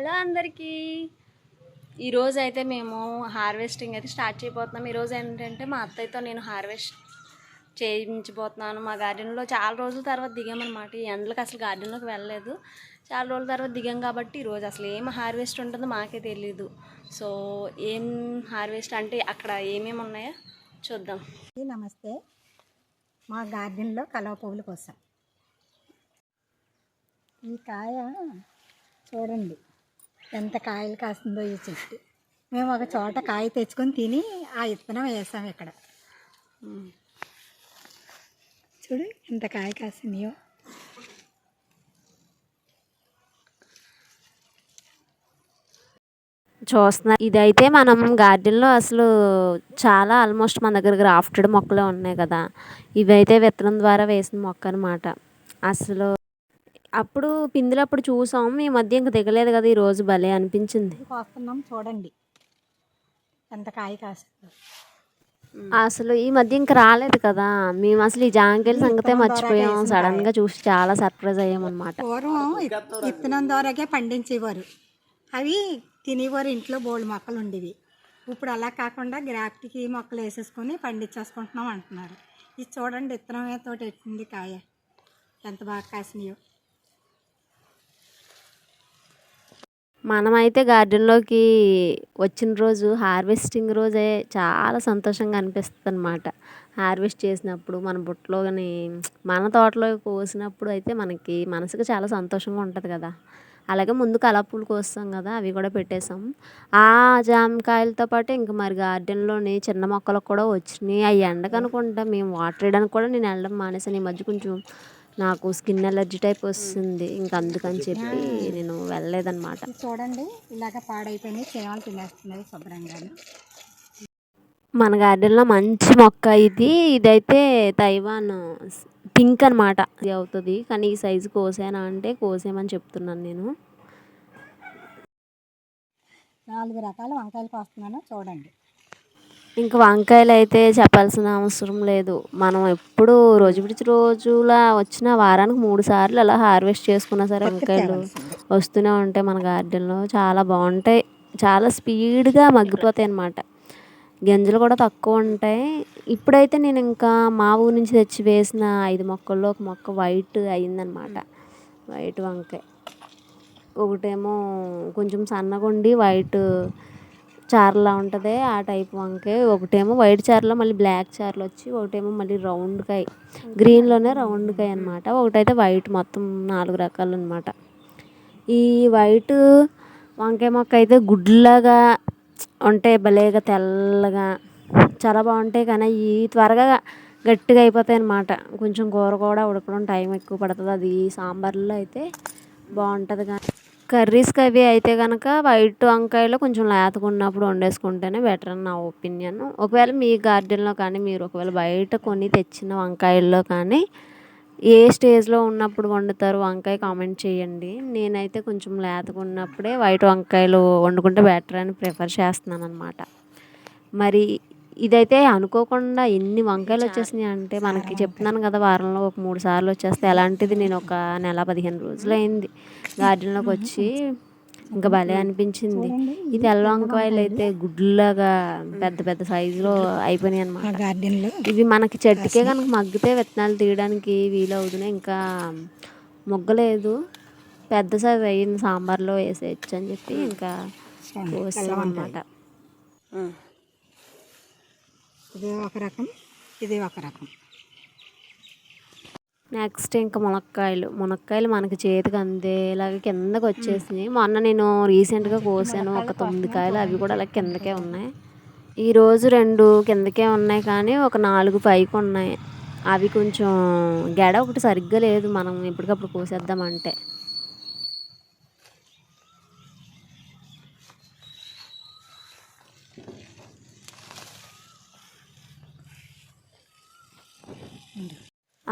Hello అందరికీ. ఈరోజు అయితే మేము హార్వెస్టింగ్ అయితే స్టార్ట్ చేయబోతున్నాం. ఈరోజు ఏంటంటే మా అత్తయ్యతో నేను హార్వెస్ట్ చేయించబోతున్నాను. మా గార్డెన్లో చాలా రోజుల తర్వాత దిగామన్నమాట. ఈ ఎండలకు అసలు గార్డెన్లోకి వెళ్ళలేదు. చాలా రోజుల తర్వాత దిగాం కాబట్టి ఈరోజు అసలు ఏం హార్వెస్ట్ ఉంటుందో మాకే తెలియదు సో ఏం హార్వెస్ట్ అంటే అక్కడ ఏమేమి ఉన్నాయో చూద్దాం. నమస్తే. మా గార్డెన్లో కలవ పువ్వుల కోసం. ఈ కాయ చూడండి. ఎంత కాయలు కాస్తుందో ఈ చెట్టు. మేము ఒక చోట కాయ తెచ్చుకొని తిని ఆ విత్తనం వేసాం ఇక్కడ. చూడు ఎంత కాయ కాస్తున్నాయో. చూస్తున్నారు ఇదైతే మనం గార్డెన్లో అసలు చాలా ఆల్మోస్ట్ మన దగ్గర గ్రాఫ్టెడ్ మొక్కలే ఉన్నాయి కదా. ఇవైతే విత్తనం ద్వారా వేసిన మొక్క అనమాట అసలు అప్పుడు పిందులు అప్పుడు చూసాం ఈ మధ్య ఇంక దిగలేదు కదా ఈరోజు భలే అనిపించింది. కోస్తున్నాం చూడండి ఎంత కాయ కాస్తుందో. అసలు ఈ మధ్య ఇంక రాలేదు కదా మేము అసలు ఈ జాంకాయల సంగతే మర్చిపోయాం సడన్గా చూసి చాలా సర్ప్రైజ్ అయ్యాం అనమాట పూర్వం ద్వారాగే పండించేవారు. అవి తినేవారు ఇంట్లో బోల్డ్ మొక్కలు ఉండేవి. ఇప్పుడు అలా కాకుండా గ్రాఫ్ట్కి మొక్కలు వేసేసుకొని పండించేసుకుంటున్నాం అంటున్నారు. ఇది చూడండి విత్తనమే తోటి ఎట్టింది కాయ. ఎంత బాగా కాసినాయో. మనమైతే గార్డెన్లోకి వచ్చిన రోజు హార్వెస్టింగ్ రోజే చాలా సంతోషంగా అనిపిస్తుంది అనమాట హార్వెస్ట్ చేసినప్పుడు మన బుట్టలో కానీ మన తోటలో కోసినప్పుడు అయితే మనకి మనసుకు చాలా సంతోషంగా ఉంటుంది కదా. అలాగే ముందు కలపూలు కోస్తాం కదా అవి కూడా పెట్టేసాం. ఆ జామకాయలతో పాటు ఇంకా మరి గార్డెన్లోని చిన్న మొక్కలకు కూడా వచ్చినాయి. అవి ఎండకు అనుకుంటా మేము వాటర్ వేయడానికి కూడా నేను వెళ్ళడం మానేసాను. ఈ మధ్య కొంచెం నాకు స్కిన్ ఎలర్జీ టైప్ వస్తుంది ఇంకా అందుకని చెప్పి నేను వెళ్ళలేదన్నమాట. చూడండి ఇలాగ పాడైపోయినాయి చీమలు తినేస్తున్నాయి శుభ్రంగాను. మన గార్డెన్లో మంచి మొక్క ఇది ఇదైతే తైవాన్ పింక్ అనమాట ఇది అవుతుంది కానీ ఈ సైజు కోసేనా అంటే కోసేమని చెప్తున్నాను నేను. నాలుగు రకాల వంకాయలు కోస్తున్నాను చూడండి. ఇంకా వంకాయలు అయితే చెప్పాల్సిన అవసరం లేదు. మనం ఎప్పుడు రోజు విడిచి రోజులా వచ్చిన వారానికి మూడు సార్లు అలా హార్వెస్ట్ చేసుకున్నా సరే వంకాయలు వస్తూనే ఉంటాయి మన గార్డెన్లో చాలా బాగుంటాయి. చాలా స్పీడ్గా మగ్గిపోతాయి అన్నమాట. గింజలు కూడా తక్కువ ఉంటాయి. ఇప్పుడైతే నేను ఇంకా మా ఊరు నుంచి తెచ్చి వేసిన ఐదు మొక్కల్లో ఒక మొక్క వైట్ అయిందనమాట వైట్ వంకాయ. ఒకటేమో కొంచెం సన్నగా ఉండి వైట్ చారలా ఉంటుంది ఆ టైప్ వంకాయ. ఒకటేమో వైట్ చారలో మళ్ళీ బ్లాక్ చారలు వచ్చి ఒకటేమో మళ్ళీ రౌండ్కాయ గ్రీన్లోనే రౌండ్ కాయ అనమాట ఒకటైతే వైట్ మొత్తం నాలుగు రకాలు అనమాట ఈ వైట్ వంకాయ మొక్క అయితే గుడ్లాగా ఉంటాయి భలేగా తెల్లగా చాలా బాగుంటాయి కానీ ఈ త్వరగా గట్టిగా అయిపోతాయి అన్నమాట. కొంచెం కూర కూడా ఉడకడం టైం ఎక్కువ పడుతుంది. అది సాంబార్లో అయితే బాగుంటుంది కానీ. కర్రీస్కి అవి అయితే కనుక వైట్ వంకాయలు కొంచెం లేతగా ఉన్నప్పుడు వండేసుకుంటేనే బెటర్ అని నా ఒపీనియన్. ఒకవేళ మీ గార్డెన్లో కానీ మీరు ఒకవేళ బయట కొని తెచ్చిన వంకాయల్లో కానీ ఏ స్టేజ్లో ఉన్నప్పుడు వండుతారు వంకాయ కామెంట్ చేయండి. నేనైతే కొంచెం లేతగా ఉన్నప్పుడే వైట్ వంకాయలు వండుకుంటే బెటర్ అని ప్రిఫర్ చేస్తున్నాను అనమాట మరి ఇదైతే అనుకోకుండా ఎన్ని వంకాయలు వచ్చేసినాయి అంటే మనకి చెప్తున్నాను కదా వారంలో ఒక మూడు సార్లు వచ్చేస్తే అలాంటిది నేను ఒక నెల పదిహేను రోజులు అయింది. గార్డెన్లోకి వచ్చి ఇంకా భలే అనిపించింది. ఈ తెల్ల వంకాయలు అయితే గుడ్లాగా పెద్ద పెద్ద సైజులో అయిపోయినాయి అనమాట గార్డెన్లో ఇవి మనకి చెట్టుకే కనుక మగ్గితే విత్తనాలు తీయడానికి వీలు అవుతున్నాయి ఇంకా మొగ్గలేదు. పెద్ద సైజు అయ్యింది. సాంబార్లో వేసేయచ్చు అని చెప్పి ఇంకా కోస్తాం అనమాట ఇది ఒక రకం ఇది ఒక రకం. నెక్స్ట్ ఇంకా మునక్కాయలు. మునక్కాయలు మనకి చేతికి అందేలాగా కిందకి వచ్చేసినాయి. మొన్న నేను రీసెంట్గా కోసాను ఒక తొమ్మిది కాయలు అవి కూడా అలా కిందకే ఉన్నాయి. ఈరోజు రెండు కిందకే ఉన్నాయి కానీ ఒక నాలుగు పైకి ఉన్నాయి. అవి కొంచెం గెడ ఒకటి సరిగ్గా లేదు. మనం ఎప్పటికప్పుడు కోసేద్దామంటే.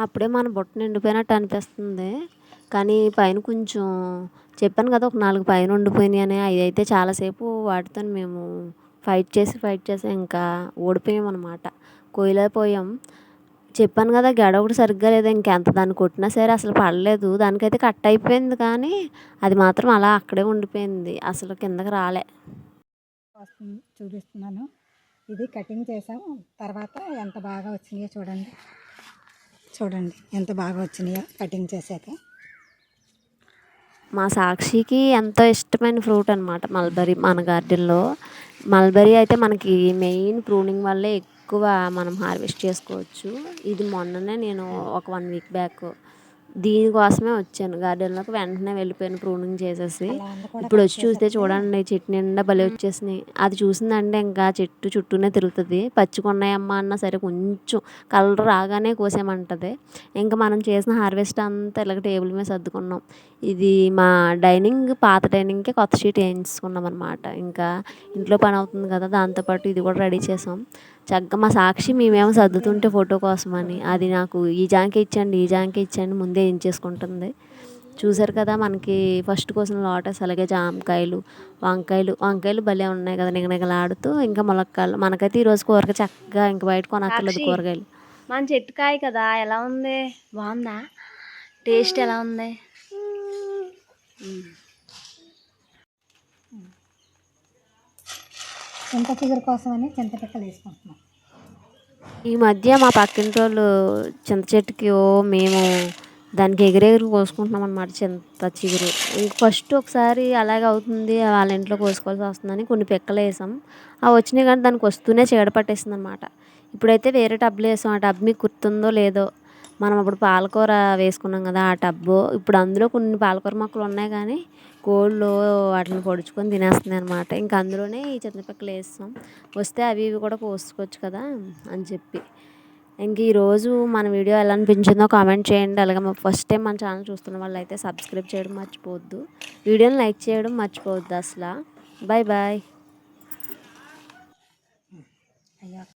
అప్పుడే మన బుట్ట నిండిపోయినట్టు అనిపిస్తుంది. కానీ పైన కొంచెం చెప్పాను కదా ఒక నాలుగు పైన ఉండిపోయినాయి అని. అవి అయితే చాలాసేపు వాటితో మేము ఫైట్ చేసి ఫైట్ చేసి ఇంకా ఓడిపోయాం అనమాట కోయలేకపోయాం చెప్పాను కదా గెడ ఒకటి సరిగ్గా లేదు. ఇంకెంత దాన్ని కొట్టినా సరే అసలు పడలేదు. దానికైతే కట్ అయిపోయింది కానీ అది మాత్రం అలా అక్కడే ఉండిపోయింది. అసలు కిందకి రాలే. చూపిస్తున్నాను. ఇది కటింగ్ చేసాం తర్వాత ఎంత బాగా వచ్చిందో చూడండి. చూడండి ఎంత బాగా వచ్చినాయో కటింగ్ చేశాక. మా సాక్షికి ఎంతో ఇష్టమైన ఫ్రూట్ అనమాట మల్బరీ మన గార్డెన్లో. మల్బరీ అయితే మనకి మెయిన్ ప్రూనింగ్ వల్లే ఎక్కువ మనం హార్వెస్ట్ చేసుకోవచ్చు. ఇది మొన్ననే నేను ఒక వన్ వీక్ బ్యాక్ దీనికోసమే వచ్చాను. గార్డెన్లోకి వెంటనే వెళ్ళిపోయాను ప్రూనింగ్ చేసేసి. ఇప్పుడు వచ్చి చూస్తే చూడండి చెట్టు నిండా భలే వచ్చేసినాయి. అది చూసిందంటే ఇంకా చెట్టు చుట్టూనే తిరుగుతుంది. పచ్చికొన్నాయమ్మా అన్నా సరే కొంచెం కలర్ రాగానే కోసేమంటది ఇంకా మనం చేసిన హార్వెస్ట్ అంతా ఇలాగ టేబుల్ మీద సర్దుకున్నాం. ఇది మా డైనింగ్ పాత డైనింగ్కి కొత్త షీట్ వేయించుకున్నాం అనమాట ఇంకా ఇంట్లో పని అవుతుంది కదా దాంతోపాటు ఇది కూడా రెడీ చేసాం. చక్కగా మా సాక్షి మేమేమో సర్దుతుంటే ఫోటో కోసమని అది నాకు ఈ జాంకే ఇచ్చండి ఈ జాంకే ఇచ్చండి ముందే వేయించేసుకుంటుంది చూసారు కదా మనకి ఫస్ట్ కోసం లోటస్ అలాగే జామకాయలు వంకాయలు వంకాయలు భలే ఉన్నాయి కదా నిగనిగలాడుతూ. ఇంకా ములక్కాయలు మనకైతే ఈరోజు కూరగాయ చక్కగా ఇంకా బయట కొనక్కర్లేదు. కూరగాయలు. మన చెట్టు కాయ కదా ఎలా ఉంది? బాగుందా? టేస్ట్ ఎలా ఉంది? చింత చిగురు కోసం అని చింతపిక్కలు వేసుకుంటున్నాం. ఈ మధ్య మా పక్కింటి వాళ్ళు చింత చెట్టుకి ఓ మేము దానికి ఎగిరెగిరి కోసుకుంటున్నాం అనమాట చింత చిగురు. ఫస్ట్ ఒకసారి అలాగే అవుతుంది వాళ్ళ ఇంట్లో కోసుకోవాల్సి వస్తుందని కొన్ని పిక్కలు వేసాం. అవి వచ్చినాయి కానీ దానికి వస్తూనే చీడ పట్టేసింది అనమాట ఇప్పుడైతే వేరే టబ్లో వేసాం. ఆ టబ్ మీకు గుర్తుందో లేదో మనం అప్పుడు పాలకూర వేసుకున్నాం కదా ఆ టబ్బు. ఇప్పుడు అందులో కొన్ని పాలకూర మొక్కలు ఉన్నాయి కానీ కోళ్ళు వాటిని పొడుచుకొని తినేస్తున్నాయి అనమాట ఇంకా అందులోనే ఈ చింతపిక్కలు వేస్తాం. వస్తే అవి ఇవి కూడా కోసుకోవచ్చు కదా అని చెప్పి. ఇంక ఈరోజు మన వీడియో ఎలా అనిపించిందో కామెంట్ చేయండి. అలాగే మా ఫస్ట్ టైం మన ఛానల్ చూస్తున్న వాళ్ళు అయితే సబ్స్క్రైబ్ చేయడం మర్చిపోవద్దు. వీడియోని లైక్ చేయడం మర్చిపోవద్దు అసలు. బాయ్. బాయ్